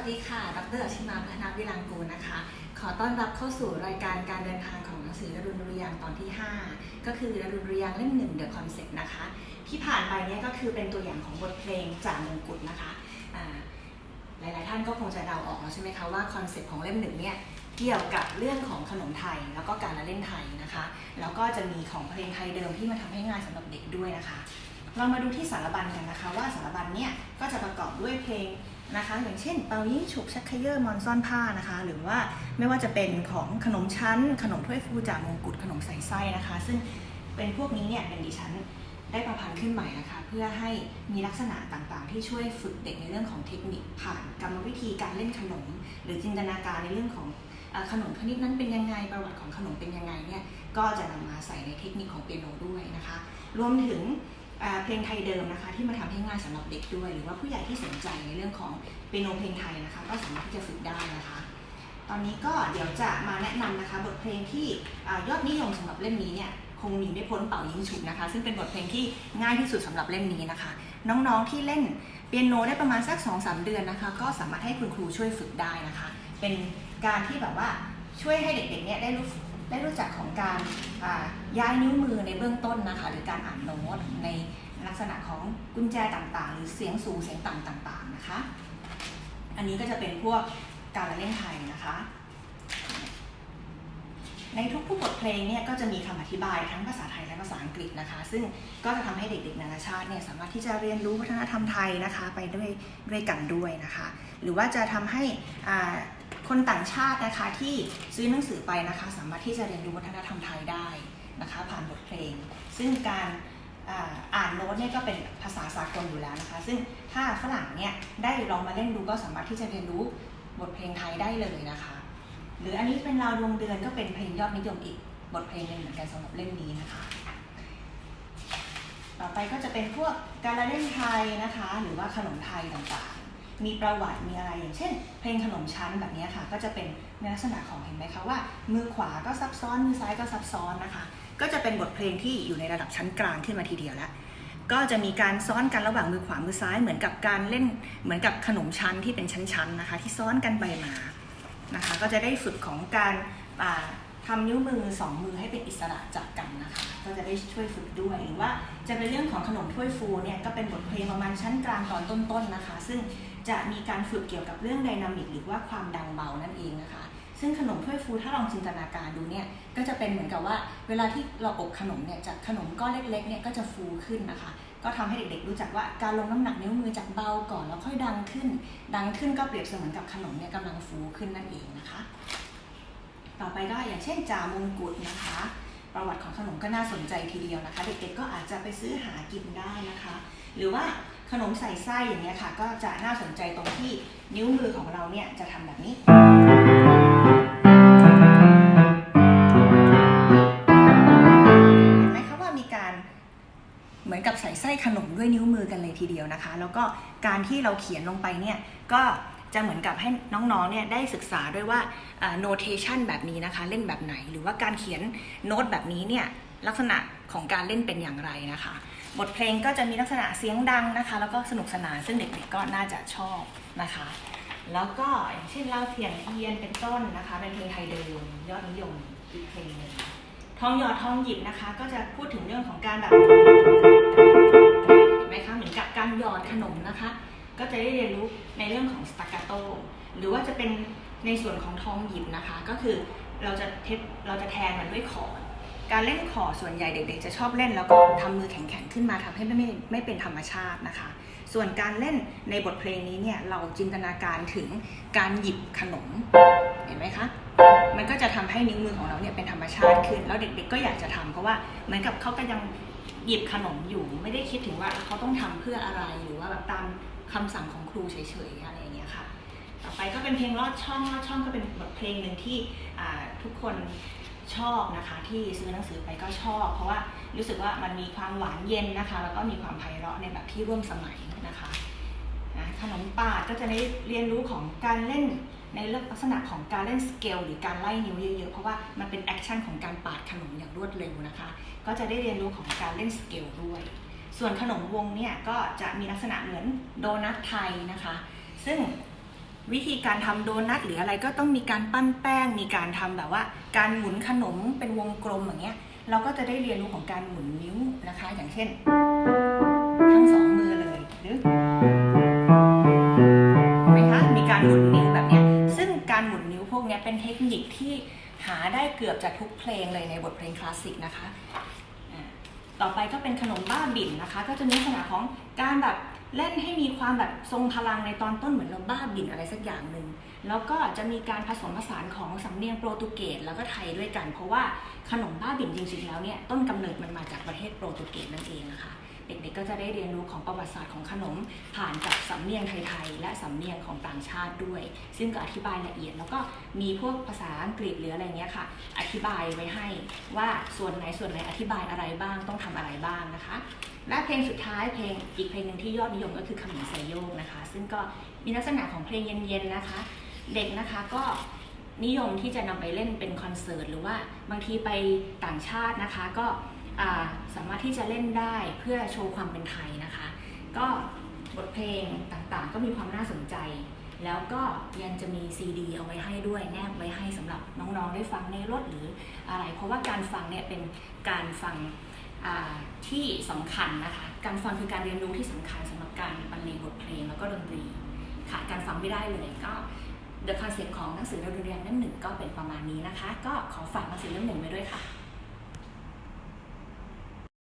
ัสดีค่ะ ดรชิมาพัฒนาวิรางกูลนะคะ ขอต้อนรับเข้าสู่รายการการเดินทางของหนังสือดรุณดุริยางตอนที่ 5 ก็คือดรุณดุริยางเล่มหนึ่ง The Concept นะคะ ที่ผ่านไปเนี่ยก็คือเป็นตัวอย่างของบทเพลงจากมงกุฎนะคะหลาย ๆ ท่านก็คงจะเดาออกแล้วใช่ไหมคะว่าคอนเซ็ปต์ของเล่มหนึ่งเนี่ยเกี่ยวกับเรื่องของขนมไทยแล้วก็การละเล่นไทยนะคะ แล้วก็จะมีของเพลงไทยเดิมที่มาทำให้ง่ายสำหรับเด็กด้วยนะคะ เรามาดูที่สารบัญกันนะคะ ว่าสารบัญเนี่ยก็จะประกอบด้วยเพลงนะคะ อย่างเช่นเปายิ่งฉุกชักเขยอร์มอนซ่อนผ้านะคะ หรือว่าไม่ว่าจะเป็นของขนมชั้น ขนมถ้วยฟูจากมงกุฎขนมใส่ไส้นะคะ ซึ่งเป็นพวกนี้เนี่ยเป็นดิฉันได้ประพันธ์ขึ้นใหม่นะคะ เพื่อให้มีลักษณะต่างๆ ที่ช่วยฝึกเด็กในเรื่องของเทคนิคผ่านกรรมวิธีการเล่นขนม หรือจินตนาการในเรื่องของอขนมชนิดนั้นเป็นยังไงประวัติของขนมเป็นยังไงเนี่ยก็จะนำมาใส่ในเทคนิคของเปียโนด้วยนะคะ รวมถึง เพลงไทยเดิมนะคะ ที่มาทำให้ง่ายสำหรับเด็กด้วย หรือว่าผู้ใหญ่ที่สนใจในเรื่องของเปียโนเพลงไทยนะคะ ก็สามารถที่จะฝึกได้นะคะ ตอนนี้ก็เดี๋ยวจะมาแนะนำนะคะ บทเพลงที่ยอดนิยมสำหรับเล่มนี้เนี่ยคงหนีไม่พ้นเป่ายิงฉุบนะคะ ซึ่งเป็นบทเพลงที่ง่ายที่สุดสำหรับเล่มนี้นะคะ น้องๆที่เล่นเปียโนได้ประมาณสัก2อสเดือนนะคะ ก็สามารถให้คุณครูช่วยฝึกได้นะคะ เป็นการที่แบบว่าช่วยให้เด็กๆเนี่ยได้รู้ ได้รู้จักของการย้ายนิ้วมือในเบื้องต้นนะคะ หรือการอ่านโน้ตในลักษณะของกุญแจต่างๆ หรือเสียงสูงเสียงต่ำต่างๆนะคะ อันนี้ก็จะเป็นพวกการละเล่นไทยนะคะ ในทุกๆบทเพลงเนี่ยก็จะมีคำอธิบายทั้งภาษาไทยและภาษาอังกฤษนะคะ ซึ่งก็จะทำให้เด็กๆนานาชาติเนี่ยสามารถที่จะเรียนรู้วัฒนธรรมไทยนะคะ ไปด้วยด้วยกันด้วยนะคะ หรือว่าจะทำให้อ่า คนต่างชาตินะคะที่ซื้อหนังสือไปนะคะ สามารถที่จะเรียนรู้วัฒนธรรมไทยได้นะคะ ผ่านบทเพลง ซึ่งการอ่านโน้ตเนี่ยก็เป็นภาษาสากลอยู่แล้วนะคะ ซึ่งถ้าฝรั่งเนี่ยได้ลองมาเล่นดูก็สามารถที่จะเรียนรู้บทเพลงไทยได้เลยนะคะ หรืออันนี้เป็นราวดวงเดือนก็เป็นเพลงยอดนิยมอีกบทเพลงหนึ่งเหมือนกันสำหรับเล่มนี้นะคะ ต่อไปก็จะเป็นพวกการละเล่นไทยนะคะ หรือว่าขนมไทยต่างๆ มีประวัติมีอะไรอย่างเช่น เพลงขนมชั้นแบบนี้ค่ะ ก็จะเป็นในลักษณะของเห็นไหมคะว่า มือขวาก็ซับซ้อนมือซ้ายก็ซับซ้อนนะคะ ก็จะเป็นบทเพลงที่อยู่ในระดับชั้นกลางขึ้นมาทีเดียวแล้วก็จะมีการซ้อนกันระหว่างมือขวามือซ้ายเหมือนกับการเล่นเหมือนกับขนมชั้นที่เป็นชั้นๆนะคะ ที่ซ้อนกันไปมานะคะ ก็จะได้ฝึกของการอ่าทำนิ้วมือสองมือให้เป็นอิสระจากกันนะคะ ก็จะได้ช่วยฝึกด้วยหรือว่าจะเป็นเรื่องของขนมถ้วยฟูเนี่ยก็เป็นบทเพลงประมาณชั้นกลางตอนต้นๆนะคะ ซึ่ง จะมีการฝึกเกี่ยวกับเรื่องไดนามิกหรือว่าความดังเบานั่นเองนะคะ ซึ่งขนมถ้วยฟูถ้าลองจินตนาการดูเนี่ยก็จะเป็นเหมือนกับว่า เวลาที่เราอบขนมเนี่ยจากขนมก้อนเล็กๆเนี่ยก็จะฟูขึ้นนะคะ ก็ทำให้เด็กๆ รู้จักว่าการลงน้ำหนักนิ้วมือจากเบาก่อนแล้วค่อยดังขึ้น ดังขึ้นก็เปรียบเสมือนกับขนมเนี่ยกำลังฟูขึ้นนั่นเองนะคะ ต่อไปก็อย่างเช่นจามงกุฎนะคะ ประวัติของขนมก็น่าสนใจทีเดียวนะคะ เด็กๆก็อาจจะไปซื้อหากินได้นะคะ หรือว่า ขนมใส่ไส้อย่างเงี้ยค่ะ ก็จะน่าสนใจตรงที่นิ้วมือของเราเนี่ยจะทำแบบนี้ เห็นไหมคะว่ามีการเหมือนกับใส่ไส้ขนมด้วยนิ้วมือกันเลยทีเดียวนะคะ แล้วก็การที่เราเขียนลงไปเนี่ยก็จะเหมือนกับให้น้องๆ เนี่ยได้ศึกษาด้วยว่าอ่า notation แบบนี้นะคะ เล่นแบบไหน หรือว่าการเขียนโน้ตแบบนี้เนี่ย ลักษณะของการเล่นเป็นอย่างไรนะคะ บทเพลงก็จะมีลักษณะเสียงดังนะคะ แล้วก็สนุกสนานซึ่งเด็กๆก็น่าจะชอบนะคะ แล้วก็อย่างเช่นเล่าเทียนเทียนเป็นต้นนะคะ เป็นเพลงไทยเดิมยอดนิยมอีกเพลงหนึ่งทองหยอดทองหยิบนะคะ ก็จะพูดถึงเรื่องของการแบบเห็นไหมคะเหมือนกับการหยอดขนมนะคะ ก็จะได้เรียนรู้ในเรื่องของสต c กาโตหรือว่าจะเป็นในส่วนของทองหยิบนะคะ ก็คือเราจะเทปเราจะแทนมันด้วยขอร์ด การเล่นขอส่วนใหญ่เด็ก ๆ จะชอบเล่นแล้วก็ทำมือแข็งๆขึ้นมาทำให้ไม่ไม่ไม่เป็นธรรมชาตินะคะ ส่วนการเล่นในบทเพลงนี้เนี่ยเราจินตนาการถึงการหยิบขนมเห็นไหมคะมันก็จะทำให้นิ้วมือของเราเนี่ยเป็นธรรมชาติขึ้น แล้วเด็ก ๆ ก็อยากจะทำเพราะว่าเหมือนกับเขาก็ยังหยิบขนมอยู่ ไม่ได้คิดถึงว่าเขาต้องทำเพื่ออะไรหรือว่าแบบตามคำสั่งของครูเฉยๆอะไรอย่างเงี้ยค่ะ ต่อไปก็เป็นเพลงลอดช่องลอดช่องก็เป็นบทเพลงหนึ่งที่ทุกคน ชอบนะคะ ที่ซื้อหนังสือไปก็ชอบ เพราะว่ารู้สึกว่ามันมีความหวานเย็นนะคะ แล้วก็มีความไพเราะในแบบที่ร่วมสมัยนะคะนะขนมปาดก็จะได้เรียนรู้ของการเล่นในลักษณะของการเล่นสเกลหรือการไล่นิ้วเยอะๆ เพราะว่ามันเป็นแอคชั่นของการปาดขนมอย่างรวดเร็วนะคะ ก็จะได้เรียนรู้ของการเล่นสเกลด้วย ส่วนขนมวงเนี่ยก็จะมีลักษณะเหมือนโดนัทไทยนะคะ ซึ่ง วิธีการทำโดนัทหรืออะไรก็ต้องมีการปั้นแป้ง มีการทำแบบว่า การหมุนขนมเป็นวงกลมอย่างเงี้ย เราก็จะได้เรียนรู้ของการหมุนนิ้วนะคะ อย่างเช่น ทั้งสองมือเลยหรือไหมคะมีการหมุนนิ้วแบบเนี้ยซึ่งการหมุนนิ้วพวกนี้เป็นเทคนิคที่หาได้เกือบจะทุกเพลงเลยในบทเพลงคลาสสิกนะคะต่อไปก็เป็นขนมบ้าบิ่นนะคะ ก็จะมีลักษณะของการแบบ เล่นให้มีความแบบทรงพลังในตอนต้นเหมือนเราบ้าบิ่นอะไรสักอย่างหนึ่ง แล้วก็จะมีการผสมผสานของสำเนียงโปรตุเกสแล้วก็ไทยด้วยกัน เพราะว่าขนมบ้าบิ่นจริงๆแล้วเนี่ยต้นกำเนิดมันมาจากประเทศโปรตุเกสนั่นเองนะคะ เด็กๆก็จะได้เรียนรู้ของประวัติศาสตร์ของขนม ผ่านจากสำเนียงไทยๆและสำเนียงของต่างชาติด้วย ซึ่งก็อธิบายละเอียด แล้วก็มีพวกภาษาอังกฤษหรืออะไรเงี้ยค่ะ อธิบายไว้ให้ว่าส่วนไหนส่วนไหนอธิบายอะไรบ้างต้องทำอะไรบ้างนะคะ และเพลงสุดท้ายเพลงอีกเพลงหนึ่งที่ยอดนิยมก็คือขมิ้นไซโยกนะคะ ซึ่งก็มีลักษณะของเพลงเย็นๆนะคะ เด็กนะคะก็นิยมที่จะนำไปเล่นเป็นคอนเสิร์ตหรือว่าบางทีไปต่างชาตินะคะก็ สามารถที่จะเล่นได้เพื่อโชว์ความเป็นไทยนะคะ ก็บทเพลงต่างๆ ก็มีความน่าสนใจ แล้วก็ยังจะมีซีดีเอาไว้ให้ด้วยแนบไว้ให้สำหรับน้องๆได้ฟังในรถหรืออะไร เพราะว่าการฟังเนี่ยเป็นการฟังที่สำคัญนะคะ การฟังคือการเรียนรู้ที่สำคัญสำหรับการบรรเลงบทเพลงแล้วก็ดนตรีขาดการฟังไม่ได้เลยก็ The Concept ของหนังสือเรียนเล่มหนึ่งก็เป็นประมาณนี้นะคะ ก็ขอฝากหนังสือเล่มหนึ่งไว้ด้วยค่ะ